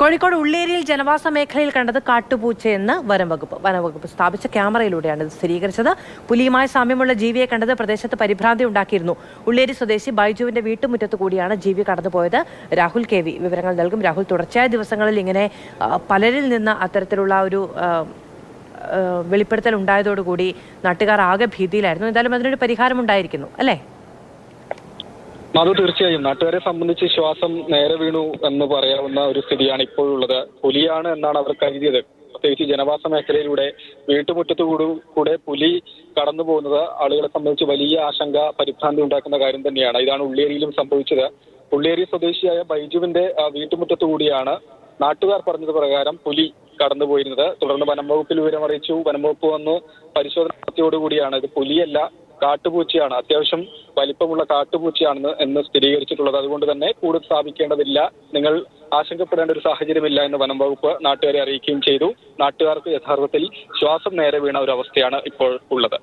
കോഴിക്കോട് ഉള്ളേരിയിൽ ജനവാസ മേഖലയിൽ കണ്ടത് കാട്ടുപൂച്ചയെന്ന് വനംവകുപ്പ് വനംവകുപ്പ് സ്ഥാപിച്ച ക്യാമറയിലൂടെയാണ് ഇത് സ്ഥിരീകരിച്ചത്. പുലിയുമായി സാമ്യമുള്ള ജീവിയെ കണ്ടത് പ്രദേശത്ത് പരിഭ്രാന്തി ഉണ്ടാക്കിയിരുന്നു. ഉള്ളേരി സ്വദേശി ബൈജുവിന്റെ വീട്ടുമുറ്റത്ത് കൂടിയാണ് ജീവി കടന്നുപോയത്. രാഹുൽ കെ വി വിവരങ്ങൾ നൽകും. രാഹുൽ തുടർച്ചയായ ദിവസങ്ങളിൽ ഇങ്ങനെ പലരിൽ നിന്ന് അത്തരത്തിലുള്ള ഒരു വെളിപ്പെടുത്തൽ ഉണ്ടായതോടുകൂടി നാട്ടുകാർ ആകെ ഭീതിയിലായിരുന്നു. എന്തായാലും അതിനൊരു പരിഹാരം ഉണ്ടായിരിക്കുന്നു അല്ലേ? അത് തീർച്ചയായും. നാട്ടുകാരെ സംബന്ധിച്ച് ശ്വാസം നേരെ വീണു എന്ന് പറയാവുന്ന ഒരു സ്ഥിതിയാണ് ഇപ്പോഴുള്ളത്. പുലിയാണ് എന്നാണ് അവർ കരുതിയത്. പ്രത്യേകിച്ച് ജനവാസ മേഖലയിലൂടെ വീട്ടുമുറ്റത്തുകൂടി കൂടെ പുലി കടന്നു പോകുന്നത് ആളുകളെ സംബന്ധിച്ച് വലിയ ആശങ്ക പരിഭ്രാന്തി ഉണ്ടാക്കുന്ന കാര്യം തന്നെയാണ്. ഇതാണ് ഉള്ളേരിയിലും സംഭവിച്ചത്. ഉള്ളേരി സ്വദേശിയായ ബൈജുവിന്റെ വീട്ടുമുറ്റത്തു കൂടിയാണ് നാട്ടുകാർ പറഞ്ഞത് പ്രകാരം പുലി കടന്നുപോയിരുന്നത് തുടർന്ന് വനംവകുപ്പിൽ വിവരമറിയിച്ചു. വനംവകുപ്പ് വന്ന്. പരിശോധന നടത്തിയോടുകൂടിയാണ് ഇത് പുലിയല്ല കാട്ടുപൂച്ചയാണ്. അത്യാവശ്യം വലിപ്പമുള്ള കാട്ടുപൂച്ചയാണെന്ന് എന്ന് സ്ഥിരീകരിച്ചിട്ടുള്ളത്. അതുകൊണ്ട് തന്നെ കൂട് സ്ഥാപിക്കേണ്ടതില്ല. നിങ്ങൾ ആശങ്കപ്പെടേണ്ട ഒരു സാഹചര്യമില്ല എന്ന് വനം വകുപ്പ് നാട്ടുകാരെ അറിയിക്കുകയും ചെയ്തു. നാട്ടുകാർക്ക് യഥാർത്ഥത്തിൽ ശ്വാസം നേരെ വീണ ഒരു അവസ്ഥയാണ് ഇപ്പോൾ ഉള്ളത്.